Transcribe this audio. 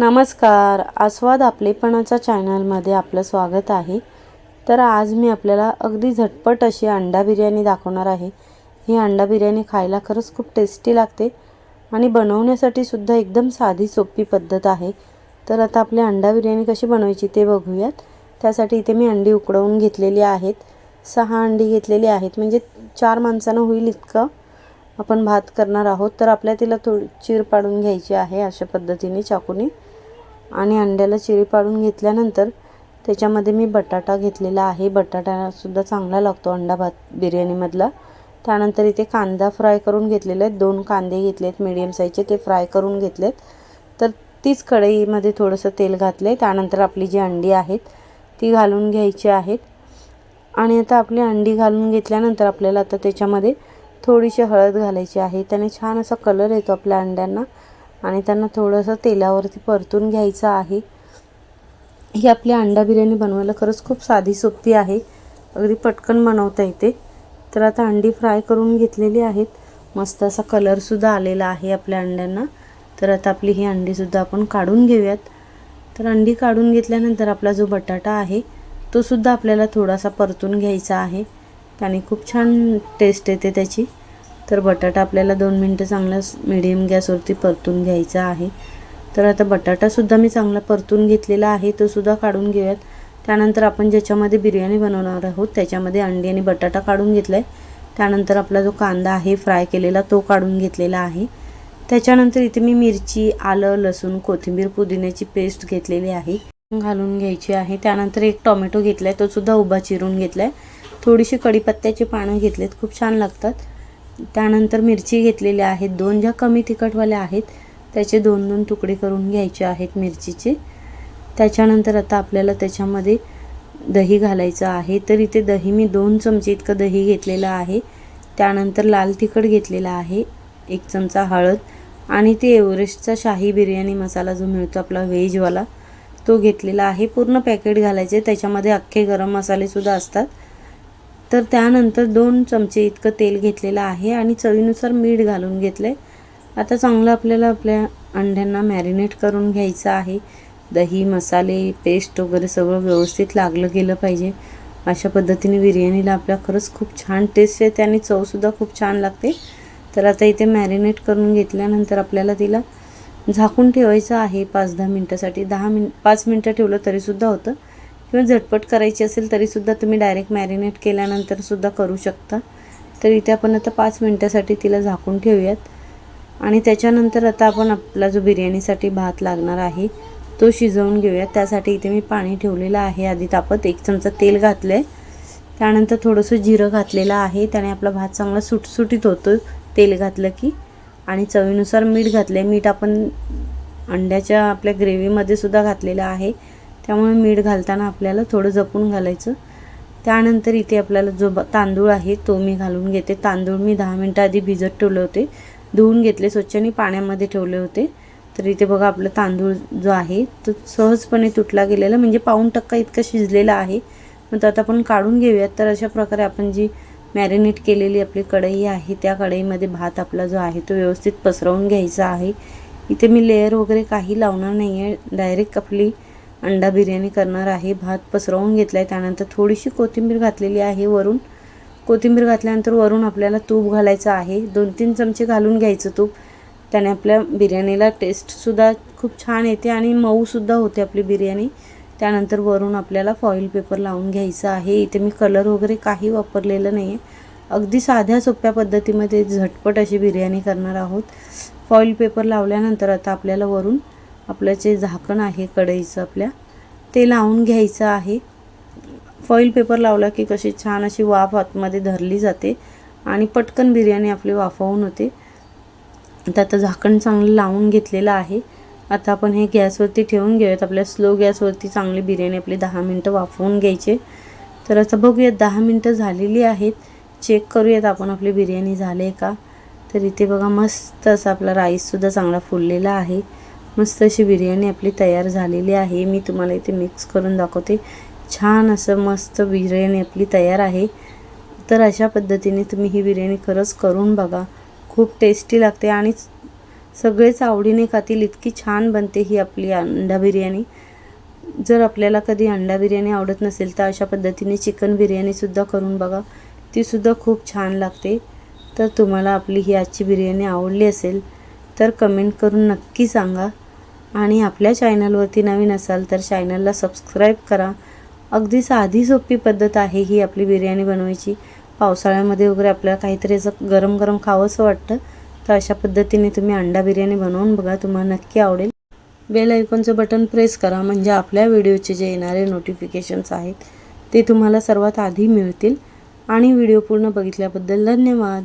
नमस्कार. आस्वाद आपलेपणाच्या चॅनलमध्ये आपलं स्वागत आहे. तर आज मी आपल्याला अगदी झटपट अशी अंडा बिर्याणी दाखवणार आहे. ही अंडा बिर्याणी खायला खरंच खूप टेस्टी लागते आणि बनवण्यासाठी सुद्धा एकदम साधी सोपी पद्धत आहे. तर आता आपली अंडा बिर्याणी कशी बनवायची ते बघूयात. त्यासाठी इथे मी अंडी उकडवून घेतलेली आहेत. सहा अंडी घेतलेली आहेत. म्हणजे चार माणसांना होईल इतकं आपण भात करणार आहोत. तर आपल्या तिला थोडी चीर पाडून घ्यायची आहे अशा पद्धतीने चाकूने. आणि अंड्याला चिरी पाडून घेतल्यानंतर त्याच्यामध्ये मी बटाटा घेतलेला आहे. बटाटासुद्धा चांगला लागतो अंडा भात बिर्याणीमधला. त्यानंतर इथे कांदा फ्राय करून घेतलेले आहेत. दोन कांदे घेतलेत मीडियम साईजचे ते फ्राय करून घेतलेत. तर तीच कढईमध्ये थोडंसं तेल घातलं त्यानंतर आपली जी अंडी आहेत ती घालून घ्यायची आहेत. आणि आता आपली अंडी घालून घेतल्यानंतर आपल्याला आता त्याच्यामध्ये थोडीशी हळद घालायची आहे. त्याने छान असा कलर येतो आपल्या अंड्यांना. आणि त्यांना थोडंसं तेलावरती परतून घ्यायचं आहे. ही आपली अंडा बिर्याणी बनवायला खरंच खूप साधी सोपी आहे. अगदी पटकन बनवता येते. तर आता अंडी फ्राय करून घेतलेली आहेत. मस्त असा कलरसुद्धा आलेला आहे आपल्या अंड्यांना. तर आता आपली ही अंडीसुद्धा आपण काढून घेऊयात. तर अंडी काढून घेतल्यानंतर आपला जो बटाटा आहे तोसुद्धा आपल्याला थोडासा परतून घ्यायचा आहे. त्याने खूप छान टेस्ट येते त्याची. तर बटाटा आपल्याला दोन मिनटं चांगला मिडियम गॅसवरती परतून घ्यायचा आहे. तर आता बटाटासुद्धा मी चांगला परतून घेतलेला आहे. तो सुद्धा काढून घेऊयात. त्यानंतर आपण ज्याच्यामध्ये बिर्याणी बनवणार आहोत त्याच्यामध्ये अंडी आणि बटाटा काढून घेतला आहे त्यानंतर आपला जो कांदा आहे फ्राय केलेला तो काढून घेतलेला आहे. त्याच्यानंतर इथे मी मिरची आलं लसूण कोथिंबीर पुदिन्याची पेस्ट घेतलेली आहे. घालून घ्यायची आहे. त्यानंतर एक टोमॅटो घेतला आहे तो सुद्धा उभा चिरून घेतला आहे थोडीशी कढीपत्त्याची पानं घेतलेत. खूप छान लागतात. त्यानंतर मिरची घेतलेल्या आहेत. दोन ज्या कमी तिखटवाल्या आहेत त्याचे दोन दोन तुकडे करून घ्यायचे आहेत मिरचीचे. त्याच्यानंतर आता आपल्याला त्याच्यामध्ये दही घालायचं आहे. तर इथे दही मी दोन चमचे इतकं दही घेतलेलं आहे. त्यानंतर लाल तिखट घेतलेलं आहे एक चमचा हळद. आणि ते एव्हरेस्टचा शाही बिर्याणी मसाला जो मिळतो आपला व्हेजवाला तो घेतलेला आहे. पूर्ण पॅकेट घालायचे. त्याच्यामध्ये अख्खे गरम मसालेसुद्धा असतात. तर त्यानंतर दोन चमचे इतकं तेल घेतलेलं आहे आणि चवीनुसार मीठ घालून घेतलं आहे आता चांगलं आपल्याला आपल्या अंड्यांना मॅरिनेट करून घ्यायचं आहे. दही मसाले पेस्ट वगैरे सगळं व्यवस्थित लागलं गेलं पाहिजे. अशा पद्धतीने बिर्याणीला आपल्या खरंच खूप छान टेस्ट येते आणि चवसुद्धा खूप छान लागते. तर आता इथे मॅरिनेट करून घेतल्यानंतर आपल्याला तिला झाकून ठेवायचं आहे. पाच दहा मिनटासाठी दहा मिन पाच मिनटं ठेवलं तरीसुद्धा होतं. किंवा झटपट करायची असेल तरीसुद्धा तुम्ही डायरेक्ट मॅरिनेट केल्यानंतरसुद्धा करू शकता. तर इथे आपण आता पाच मिनटासाठी तिला झाकून ठेवूयात. आणि त्याच्यानंतर आता आपण आपला जो बिर्याणीसाठी भात लागणार आहे तो शिजवून घेऊयात. त्यासाठी इथे मी पाणी ठेवलेलं आहे. आधी तापत एक चमचा तेल घातलं आहे त्यानंतर थोडंसं जिरं घातलेलं आहे. त्याने आपला भात चांगला सुटसुटीत होतो तेल घातलं की. आणि चवीनुसार मीठ घातलं आहे मीठ आपण अंड्याच्या आपल्या ग्रेव्हीमध्ये सुद्धा घातलेलं आहे. त्यामुळे मीठ घालताना आपल्याला थोडं जपून घालायचं. त्यानंतर इथे आपल्याला जो ब तांदूळ आहे तो मी घालून घेते. तांदूळ मी दहा मिनटं आधी भिजत ठेवले होते. धुवून घेतले स्वच्छ आणि पाण्यामध्ये ठेवले होते. तर इथे बघा आपलं तांदूळ जो आहे तो सहजपणे तुटला गेलेला म्हणजे पाऊण टक्का इतका शिजलेला आहे. मग तर आता आपण काढून घेऊयात. तर अशा प्रकारे आपण जी मॅरिनेट केलेली आपली कढई आहे त्या कढईमध्ये भात आपला जो आहे तो व्यवस्थित पसरवून घ्यायचा आहे. इथे मी लेअर वगैरे काही लावणार नाही आहे डायरेक्ट आपली अंडा बिर्याणी करणार आहे. भात पसरवून घेतला आहे त्यानंतर थोडीशी कोथिंबीर घातलेली आहे वरून. कोथिंबीर घातल्यानंतर वरून आपल्याला तूप घालायचं आहे. दोन तीन चमचे घालून घ्यायचं तूप. त्याने आपल्या बिर्याणीला टेस्टसुद्धा खूप छान येते आणि मऊसुद्धा होते आपली बिर्याणी. त्यानंतर वरून आपल्याला फॉईल पेपर लावून घ्यायचं आहे. इथे मी कलर वगैरे काही वापरलेलं नाही आहे अगदी साध्या सोप्या पद्धतीमध्ये झटपट अशी बिर्याणी करणार आहोत. फॉईल पेपर लावल्यानंतर आता आपल्याला वरून आपलं जे झाकण आहे कढईचं आपल्या ते लावून घ्यायचं आहे. फॉईल पेपर लावला की कशी छान अशी वाफ आतमध्ये धरली जाते आणि पटकन बिर्याणी आपली वाफवून होते. तर आता झाकण चांगलं लावून घेतलेलं आहे. आता आपण हे गॅसवरती ठेवून घेऊयात. आपल्या स्लो गॅसवरती चांगली बिर्याणी आपली दहा मिनटं वाफवून घ्यायचे. तर आता बघूयात दहा मिनटं झालेली आहेत. चेक करूयात आपण आपली बिर्याणी झाले का? तर इथे बघा मस्त असा आपला राईससुद्धा चांगला फुललेला आहे. मस्त अशी बिर्याणी आपली तयार झालेली आहे. मी तुम्हाला इथे मिक्स करून दाखवते. छान असं मस्त बिर्याणी आपली तयार आहे. तर अशा पद्धतीने तुम्ही ही बिर्याणी खरंच करून बघा. खूप टेस्टी लागते आणि सगळेच आवडीने खातील इतकी छान बनते ही आपली अंडा बिर्याणी. जर आपल्याला कधी अंडा बिर्याणी आवडत नसेल तर अशा पद्धतीने चिकन बिर्याणीसुद्धा करून बघा. तीसुद्धा खूप छान लागते. तर तुम्हाला आपली ही आजची बिर्याणी आवडली असेल तर कमेंट करून नक्की सांगा. आणि आपल्या चॅनलवरती नवीन असाल तर चॅनलला सबस्क्राईब करा. अगदी साधी सोपी पद्धत आहे ही आपली बिर्याणी बनवायची. पावसाळ्यामध्ये वगैरे आपल्याला काहीतरी असं गरम गरम खावंसं वाटतं. तर अशा पद्धतीने तुम्ही अंडा बिर्याणी बनवून बघा तुम्हाला नक्की आवडेल. बेल आयकॉनचं बटन प्रेस करा म्हणजे आपल्या व्हिडिओचे जे येणारे नोटिफिकेशन्स आहेत ते तुम्हाला सर्वात आधी मिळतील. आणि व्हिडिओ पूर्ण बघितल्याबद्दल धन्यवाद.